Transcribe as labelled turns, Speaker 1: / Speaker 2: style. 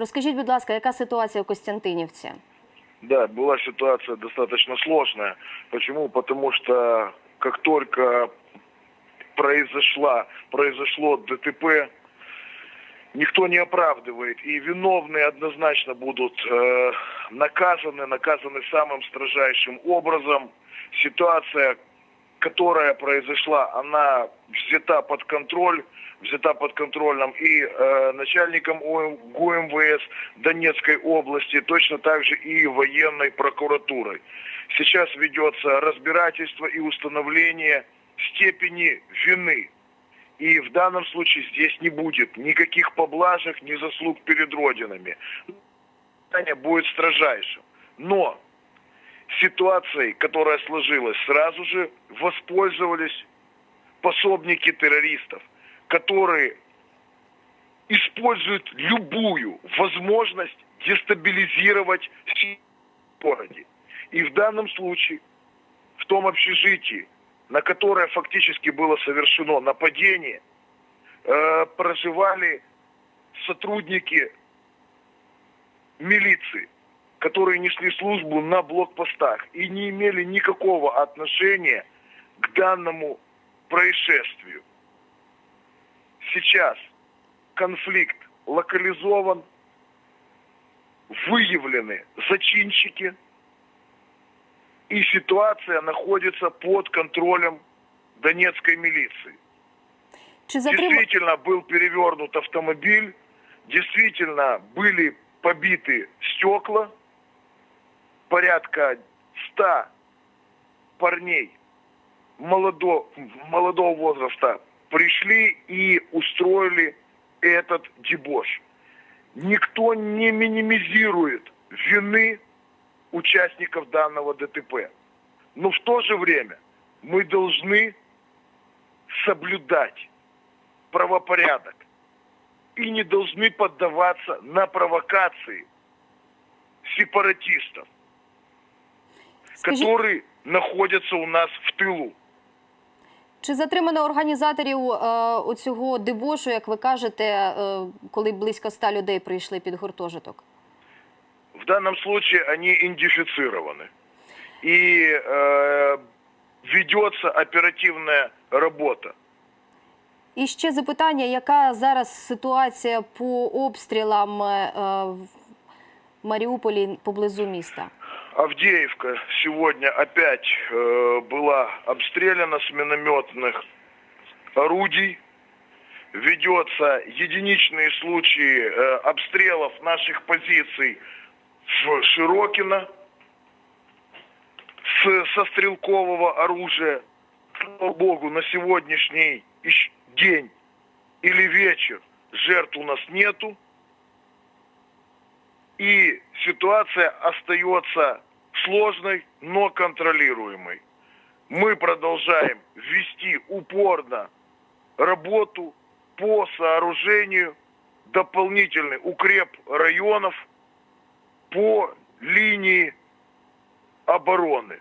Speaker 1: Розкажіть, будь ласка, яка ситуація у Костянтинівці?
Speaker 2: Да, была ситуация достаточно сложная. Почему? Потому что как только произошла, произошло ДТП, никто не оправдывает. И виновные однозначно будут э, наказаны, наказаны самым строжайшим образом. Ситуация, которая произошла, она взята под контроль, взята под контролем и э, начальником ОМ ГУМВС Донецкой области, точно так же и военной прокуратурой. Сейчас ведется разбирательство и установление степени вины. И в данном случае здесь не будет никаких поблажек, ни заслуг перед Родинами. Будет строжайшим. Но ситуацией, которая сложилась, сразу же воспользовались пособники террористов, которые используют любую возможность дестабилизировать в городе. И в данном случае, в том общежитии, на которое фактически было совершено нападение, э, проживали сотрудники милиции, которые несли службу на блокпостах и не имели никакого отношения к данному происшествию. Сейчас конфликт локализован, выявлены зачинщики, и ситуация находится под контролем Донецкой милиции. Действительно был перевернут автомобиль, действительно были побиты стекла, порядка 100 парней молодо, молодого возраста пришли и устроили этот дебош. Никто не минимизирует вины участников данного ДТП. Но в то же время мы должны соблюдать правопорядок и не должны поддаваться на провокации сепаратистов,
Speaker 1: Скажіть,
Speaker 2: которые находятся у нас в тылу.
Speaker 1: чи затримано організаторів е, у цього дебошу, як ви кажете, е, коли близько ста людей прийшли під гуртожиток?
Speaker 2: В данном случае они идентифицированы. И э, ведется оперативная работа.
Speaker 1: І ще запитання, яка зараз ситуація по обстрілам е, в Маріуполі поблизу міста?
Speaker 2: Авдеевка сегодня опять э, была обстреляна с минометных орудий. Ведется единичные случаи э, обстрелов наших позиций в Широкино с, со стрелкового оружия. Слава Богу, на сегодняшний день или вечер жертв у нас нету. И ситуация остается сложной, но контролируемой. Мы продолжаем вести упорно работу по сооружению дополнительный укреп районов по линии обороны.